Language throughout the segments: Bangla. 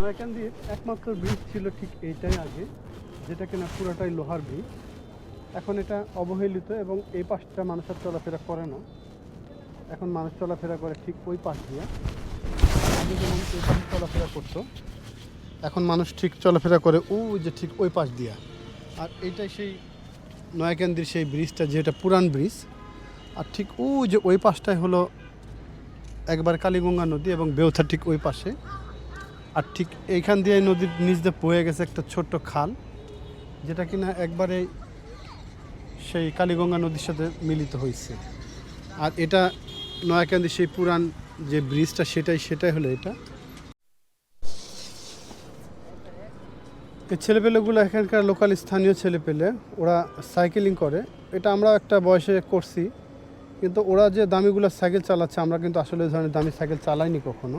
নয়াকান্দির একমাত্র ব্রিজ ছিল ঠিক এইটাই আগে, যেটা কিনা পুরোটাই লোহার ব্রিজ এখন এটা অবহেলিত এবং এই পাশটা মানুষের চলাফেরা করে না। এখন মানুষ চলাফেরা করে ঠিক ওই পাশ দিয়ে। আগে যেমন এই চলাফেরা করতো, এখন মানুষ ঠিক চলাফেরা করে ওই যে ঠিক ওই পাশ দিয়া। আর এইটাই সেই নয়াকান্দির সেই ব্রিজটা যেটা পুরান ব্রিজ আর ঠিক ওই যে ওই পাশটাই হলো একবার কালীগঙ্গা নদী এবং বেউথা ঠিক ওই পাশে। আর ঠিক এইখান দিয়ে নদীর নিচ দিয়ে বয়ে গেছে একটা ছোট্ট খাল, যেটা কিনা একবারে সেই কালীগঙ্গা নদীর সাথে মিলিত হয়েছে। আর এটা নয়াকান্দি সেই পুরান যে ব্রিজটা, সেটাই সেটাই হলো এটা। ছেলেপেলেগুলো এখানকার লোকাল স্থানীয় ছেলেপেলে, ওরা সাইকেলিং করে। এটা আমরা একটা বয়সে করছি, কিন্তু ওরা যে দামিগুলো সাইকেল চালাচ্ছে, আমরা কিন্তু আসলে ধরনের দামি সাইকেল চালাইনি কখনো।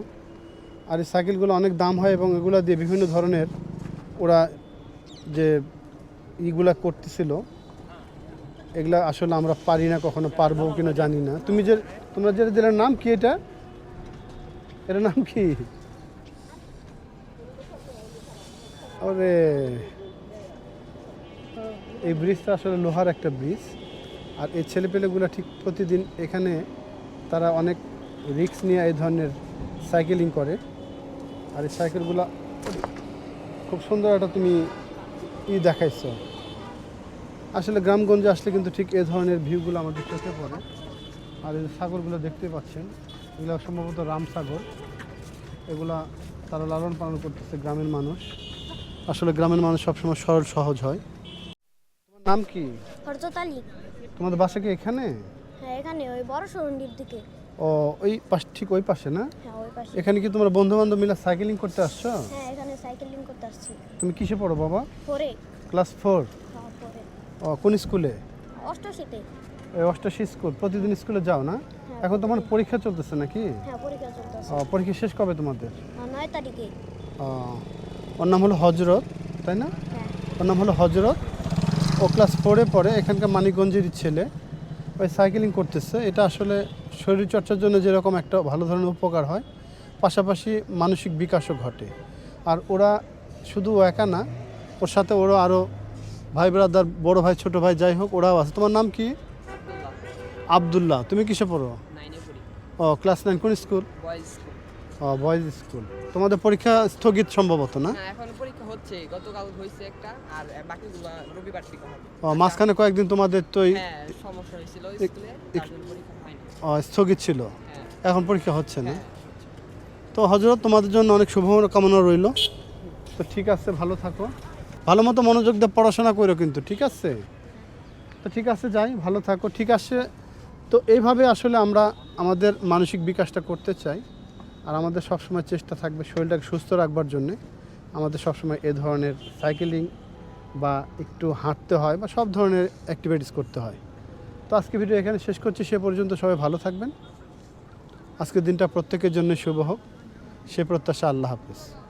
আর এই সাইকেলগুলো অনেক দাম হয় এবং এগুলো দিয়ে বিভিন্ন ধরনের ওরা যে ইগুলা করতেছিল, এগুলা আসলে আমরা পারি না, কখনো পারব কিনা জানি না। তুমি যে, তোমরা যেটা দিলে নাম কি এটা? এটার নাম কি? ওরে এই ব্রিজটা আসলে লোহার একটা ব্রিজ আর এই ছেলেপেলেগুলো ঠিক প্রতিদিন এখানে তারা অনেক রিস্ক নিয়ে এই ধরনের সাইকেলিং করে। আর এই সাইকেলগুলো খুব সুন্দর একটা তুমি ই দেখাইছো। আসলে গ্রামগঞ্জে আসলে কিন্তু ঠিক এ ধরনের ভিউগুলো আমাদের চোখে পড়ে। আর এই সাগরগুলো দেখতে পাচ্ছেন এগুলো সম্ভবত রামসাগর। এগুলা তারা লালন পালন করতেছে গ্রামের মানুষ। আসলে গ্রামের মানুষ সবসময় সরল সহজ হয়। তোমার নাম কি? তোমাদের বাসা কি এখানে? হ্যাঁ এখানে ওই বড় সরন্ডির দিকে। ও ওই পাশ ঠিক ওই পাশে না? হ্যাঁ ওই এখানে কি তোমার বন্ধু বান্ধব মিলে সাইকেলিং করতে আসছো? হ্যাঁ এখানে সাইকেলিং করতে আসছি। তুমি কিসে পড়ো বাবা? পরে ক্লাস ফোর? হ্যাঁ ও কোন স্কুলে? অষ্টশীতে এই অষ্টাশি স্কুল প্রতিদিন স্কুলে যাও না? হ্যাঁ এখন তোমার পরীক্ষা চলতেছে নাকি? হ্যাঁ পরীক্ষা চলতেছে। ও, পরীক্ষা শেষ কবে তোমাদের? হ্যাঁ, নয় তারিখে। ও, ওর নাম হলো হজরত তাই না? হ্যাঁ। ওর নাম হলো হজরত। ও ক্লাস ফোরে পড়ে এখানকার মানিকগঞ্জেরই ছেলে। ওই সাইকেলিং করতেছে এটা আসলে শরীরচর্চার জন্য যেরকম একটা ভালো ধরনের উপকার হয় পাশাপাশি মানসিক বিকাশও ঘটে। আর ওরা শুধু একা না ওর সাথে ওরা আরও ভাই ব্রাদার বড় ভাই ছোটো ভাই যাই হোক ওরাও আছে। তোমার নাম কি? আবদুল্লাহ। তুমি কিসে পড়ো? ও ক্লাস নাইন কোন স্কুল বয়েজ স্কুল তোমাদের পরীক্ষা স্থগিত সম্ভবত না? না এখন পরীক্ষা হচ্ছে। গতকাল হয়েছে একটা আর বাকিগুলো রবিবার থেকে হবে। ও মাঝখানে কয়েকদিন তোমাদের তো হ্যাঁ সমস্যা হয়েছিল স্কুলে স্থগিত ছিল? হ্যাঁ। এখন পরীক্ষা হচ্ছে না? হ্যাঁ তো হজরত তোমাদের জন্য অনেক শুভকামনা রইল। তো ঠিক আছে ভালো থাকো। ভালো মতো মনোযোগ দিয়ে পড়াশোনা করো কিন্তু ঠিক আছে? তো ঠিক আছে যাই ভালো থাকো ঠিক আছে। তো এইভাবে আসলে আমরা আমাদের মানসিক বিকাশটা করতে চাই। আর আমাদের সবসময় চেষ্টা থাকবে শরীরটাকে সুস্থ রাখবার জন্যে। আমাদের সবসময় এ ধরনের সাইকেলিং বা একটু হাঁটতে হয় বা সব ধরনের অ্যাক্টিভিটিস করতে হয়। তো আজকে ভিডিও এখানে শেষ করছি, সে পর্যন্ত সবাই ভালো থাকবেন। আজকের দিনটা প্রত্যেকের জন্য শুভ হোক। সে প্রত্যাশা আল্লাহ হাফিজ।